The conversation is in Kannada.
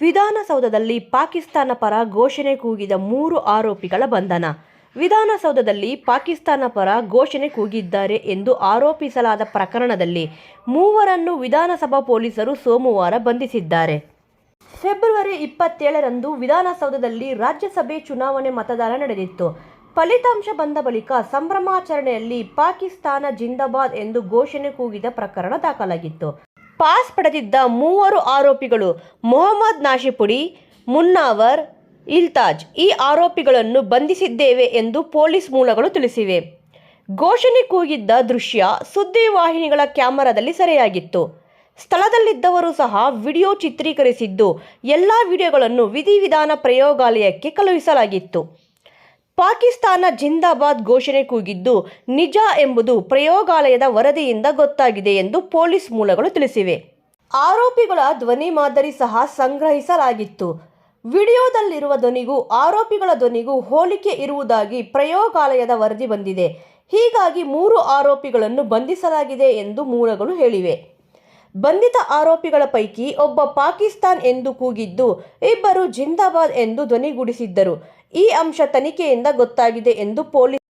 ವಿಧಾನಸೌಧದಲ್ಲಿ ಪಾಕಿಸ್ತಾನ ಪರ ಘೋಷಣೆ ಕೂಗಿದ ಮೂರು ಆರೋಪಿಗಳ ಬಂಧನ. ವಿಧಾನಸೌಧದಲ್ಲಿ ಪಾಕಿಸ್ತಾನ ಪರ ಘೋಷಣೆ ಕೂಗಿದ್ದಾರೆ ಎಂದು ಆರೋಪಿಸಲಾದ ಪ್ರಕರಣದಲ್ಲಿ ಮೂವರನ್ನು ವಿಧಾನಸಭಾ ಪೊಲೀಸರು ಸೋಮವಾರ ಬಂಧಿಸಿದ್ದಾರೆ. ಫೆಬ್ರವರಿ ಇಪ್ಪತ್ತೇಳರಂದು ವಿಧಾನಸೌಧದಲ್ಲಿ ರಾಜ್ಯಸಭೆ ಚುನಾವಣೆ ಮತದಾನ ನಡೆದಿತ್ತು. ಫಲಿತಾಂಶ ಬಂದ ಬಳಿಕ ಸಂಭ್ರಮಾಚರಣೆಯಲ್ಲಿ ಪಾಕಿಸ್ತಾನ ಜಿಂದಾಬಾದ್ ಎಂದು ಘೋಷಣೆ ಕೂಗಿದ ಪ್ರಕರಣ ದಾಖಲಾಗಿತ್ತು. ಪಾಸ್ ಪಡೆದಿದ್ದ ಮೂವರು ಆರೋಪಿಗಳು ಮೊಹಮ್ಮದ್ ನಾಶಿಪುಡಿ, ಮುನ್ನಾವರ್, ಇಲ್ತಾಜ್. ಈ ಆರೋಪಿಗಳನ್ನು ಬಂಧಿಸಿದ್ದೇವೆ ಎಂದು ಪೊಲೀಸ್ ಮೂಲಗಳು ತಿಳಿಸಿವೆ. ಘೋಷಣೆ ಕೂಗಿದ್ದ ದೃಶ್ಯ ಸುದ್ದಿವಾಹಿನಿಗಳ ಕ್ಯಾಮೆರಾದಲ್ಲಿ ಸೆರೆಯಾಗಿತ್ತು. ಸ್ಥಳದಲ್ಲಿದ್ದವರು ಸಹ ವಿಡಿಯೋ ಚಿತ್ರೀಕರಿಸಿದ್ದು, ಎಲ್ಲ ವಿಡಿಯೋಗಳನ್ನು ವಿಧಿವಿಧಾನ ಪ್ರಯೋಗಾಲಯಕ್ಕೆ ಕಳುಹಿಸಲಾಗಿತ್ತು. ಪಾಕಿಸ್ತಾನ ಜಿಂದಾಬಾದ್ ಘೋಷಣೆ ಕೂಗಿದ್ದು ನಿಜ ಎಂಬುದು ಪ್ರಯೋಗಾಲಯದ ವರದಿಯಿಂದ ಗೊತ್ತಾಗಿದೆ ಎಂದು ಪೊಲೀಸ್ ಮೂಲಗಳು ತಿಳಿಸಿವೆ. ಆರೋಪಿಗಳ ಧ್ವನಿ ಮಾದರಿ ಸಹ ಸಂಗ್ರಹಿಸಲಾಗಿತ್ತು. ವಿಡಿಯೋದಲ್ಲಿರುವ ಧ್ವನಿಗೂ ಆರೋಪಿಗಳ ಧ್ವನಿಗೂ ಹೋಲಿಕೆ ಇರುವುದಾಗಿ ಪ್ರಯೋಗಾಲಯದ ವರದಿ ಬಂದಿದೆ. ಹೀಗಾಗಿ ಮೂರು ಆರೋಪಿಗಳನ್ನು ಬಂಧಿಸಲಾಗಿದೆ ಎಂದು ಮೂಲಗಳು ಹೇಳಿವೆ. ಬಂಧಿತ ಆರೋಪಿಗಳ ಪೈಕಿ ಒಬ್ಬ ಪಾಕಿಸ್ತಾನ್ ಎಂದು ಕೂಗಿದ್ದು ಇಬ್ಬರು ಜಿಂದಾಬಾದ್ ಎಂದು ಧ್ವನಿಗೂಡಿಸಿದ್ದರು. ಈ ಅಂಶ ತನಿಖೆಯಿಂದ ಗೊತ್ತಾಗಿದೆ ಎಂದು ಪೊಲೀಸ್